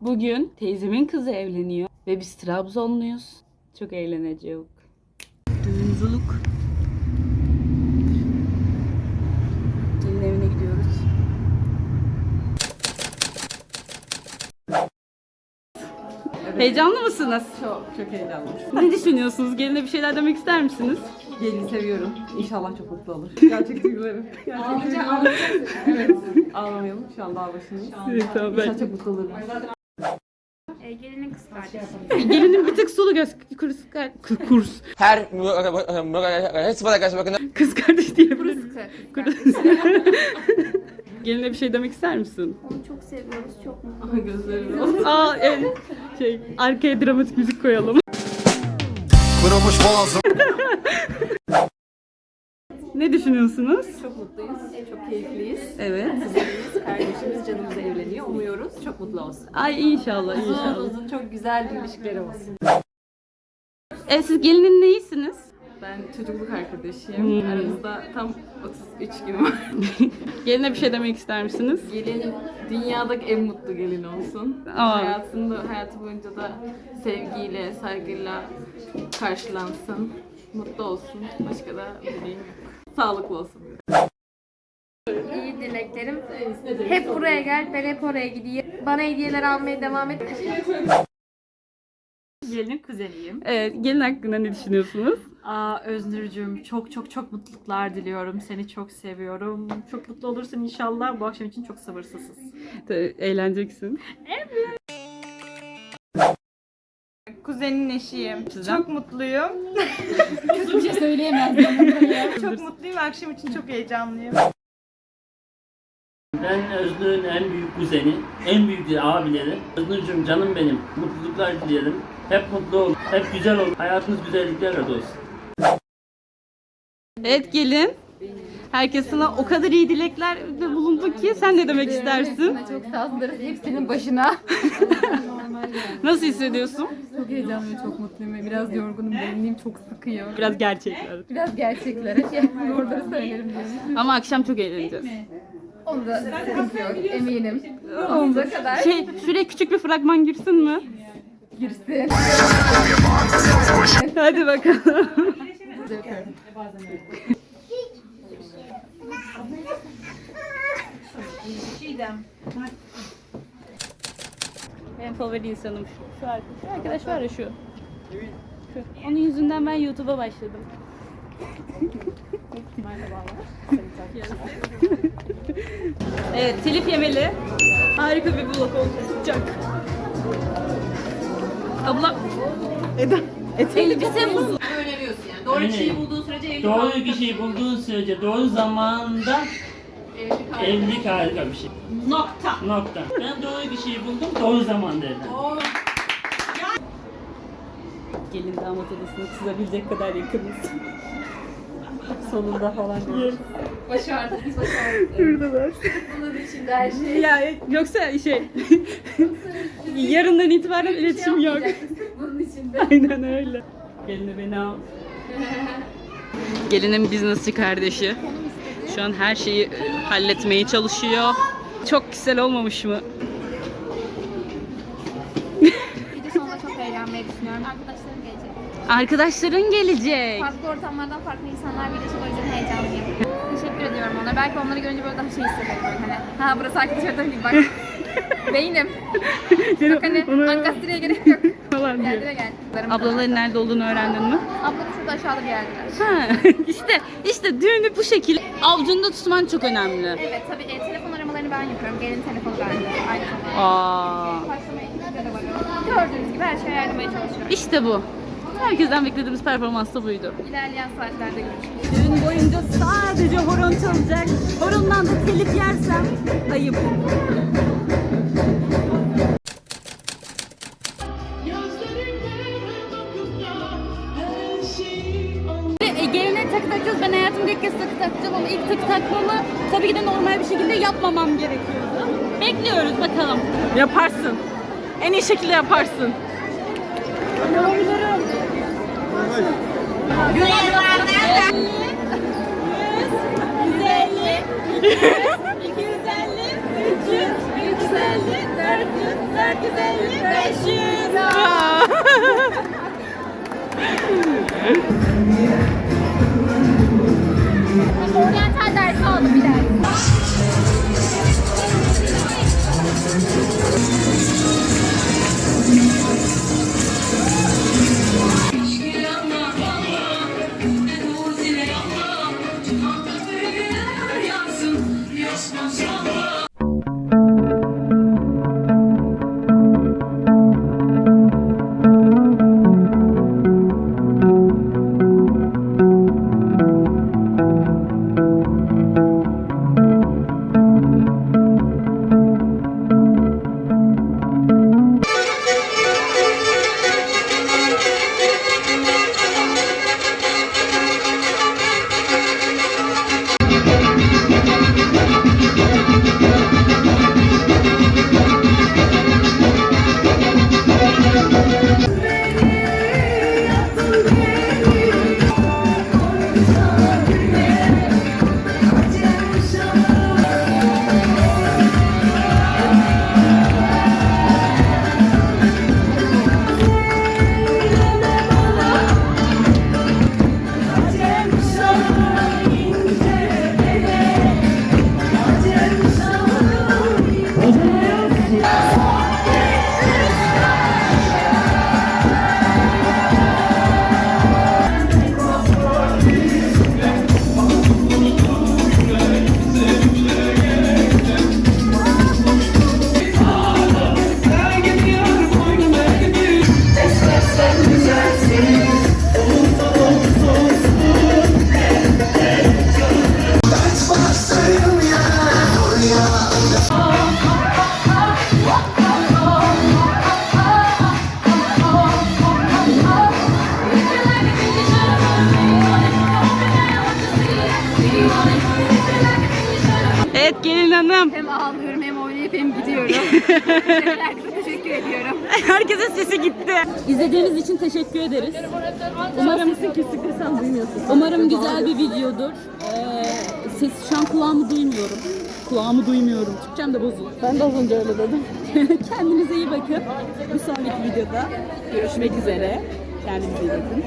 Bugün teyzemin kızı evleniyor ve biz Trabzonluyuz. Çok eğleneceğiz. Düğüncülük. Gelin evine gidiyoruz. Heyecanlı mısınız? Çok çok heyecanlı. Ne düşünüyorsunuz? Geline bir şeyler demek ister misiniz? Gelini seviyorum. İnşallah çok mutlu olur. Gerçek duygularım. Gerçek duygularım. evet. Ağlamayalım. Şu an daha başındayız. İnşallah çok mutlu olur. E, gelinin kız kardeşi. Gelinin bir tık sulu göz kurs, kurs, kurs. her bana karşı bakın. kız kardeş diyebiliriz. Kız kardeşi. Geline bir şey demek ister misin? Onu çok seviyoruz. Çok mutlu. Aha gözlerim olsun. Aa evet. Şey, arkaya dramatik müzik koyalım. Kırılmış boğazım. Ne düşünüyorsunuz? Çok mutluyuz. Çok keyifliyiz. Evet. Kızlarımız, kardeşimiz. Umuyoruz. Çok mutlu olsun. Ay inşallah Uzun inşallah. uzun çok güzel bir ilişkileri olsun. E, siz gelinin neyisiniz? Ben çocukluk arkadaşıyım. Hmm. Aramızda tam 33 gün var. Geline bir şey demek ister misiniz? Gelin dünyadaki en mutlu gelin olsun. Aa. Hayatında hayatı boyunca da sevgiyle, saygıyla karşılansın. Mutlu olsun. Başka da bir yok. Sağlıklı olsun. Dileklerim. Hep buraya gel. Ben hep oraya gideyim. Bana hediyeler almaya devam et. Gelinin kuzeniyim. Evet, gelin hakkında ne düşünüyorsunuz? Aa Öznür'cüğüm çok çok çok mutluluklar diliyorum. Seni çok seviyorum. Çok mutlu olursun inşallah. Bu akşam için çok sabırsızız. Eğleneceksin. Kuzenin eşiyim. Sizden? Çok mutluyum. Kötü bir şey söyleyemezdim. Çok mutluyum. Akşam için çok heyecanlıyım. Ben Özgür'ün en büyük kuzeni, en büyük abileri. Özgür'cüğüm canım benim, mutluluklar dilerim. Hep mutlu ol, hep güzel ol. Hayatınız güzelliklerle dolsun. Evet gelin. Herkes sana o kadar iyi dileklerde bulundu ki sen ne demek istersin? Çok sağlıklarız hepsinin başına. Nasıl hissediyorsun? Çok heyecanlıyım, çok mutluyum ve biraz yorgunum. Benliğim çok sıkıyor. Biraz gerçekler. Biraz gerçeklere şey, doğruları söylerim diyorum. Ama akşam çok eğleneceğiz. Onda sıkıntı yok, eminim. Sonsuza kadar Şey, şuraya küçük bir fragman girsin mi? girsin. Hadi bakalım. Benim favori insanım şu. Şu arkadaş, şu arkadaş var ya şu. Şu. Onun yüzünden ben YouTube'a başladım. Evet, telif yemeli. Harika bir vlog olacak. Abla... Eda... Elbise bozuldu. Doğru kişiyi bulduğun sürece Doğru kişiyi bulduğun sürece doğru zamanda evlilik harika bir şey. Nokta. Nokta. Ben doğru kişiyi buldum, doğru zamanda evlendim. Gelin damat odasını çizebilecek kadar yakınız. Sonunda falan diyoruz. Başardık, biz başardık. Buradalar. Bunun içinde her şey. Ya yoksa şey... yarından itibaren iletişim yok. Bunun içinde. Aynen öyle. Gelini beni al. Gelinin businessçi kardeşi. Şu an her şeyi halletmeye çalışıyor. Çok güzel olmamış mı? Gece sonunda çok eğlenmeyi düşünüyorum. Arkadaşlarım gelecek. Arkadaşların gelecek. Farklı ortamlardan farklı insanlar gelecek. O yüzden heyecanlıyım. Teşekkür ediyorum onlara. Belki onları görünce böyle daha şey hissediyorum. Böyle hani ha burası arkadaş ortamı gibi bak. Beynim. Bak hani Onu- Ankastri'ye gerek yok. falan diyor. Geldi ve geldi. Ablaların nerede olduğunu öğrendin mi? Ablam şurada aşağıda bir yerdeler. Ha, işte işte düğünü bu şekilde avucunda tutman çok önemli. Evet tabii e, telefon aramalarını ben yapıyorum. Gelin telefonu bende. Aynı zamanda. Aa, Başlama. Gördüğünüz gibi her şeye yardımaya çalışıyorum. işte bu. Herkesten beklediğimiz performans da buydu. İlerleyen saatlerde görüşürüz. Düğün boyunca sadece horon çalacak. Horondan da telif yersem ayıp. Geline takı takacağız. Ben hayatımda ilk kez takı takacağım ama ilk takı takmamı tabii ki de normal bir şekilde yapmamam gerekiyordu. Bekliyoruz bakalım. Yaparsın. En iyi şekilde yaparsın. Yapabilirim. Güzellik. 150, 200, 250, 300, 350, 400, 400. Oryantal dersi aldım bir ders. Evet gelin hanım. Hem ağlıyorum hem oynayıp hem gidiyorum. Herkese teşekkür ediyorum. Herkesin sesi gitti. İzlediğiniz için teşekkür ederiz. Umarım Umarım güzel bir videodur. Ee, ses şu an kulağımı duymuyorum. Kulağımı duymuyorum. Türkçem de bozuldu. Ben de az önce öyle dedim. Kendinize iyi bakın. Bir sonraki videoda görüşmek üzere. Kendinize iyi bakın.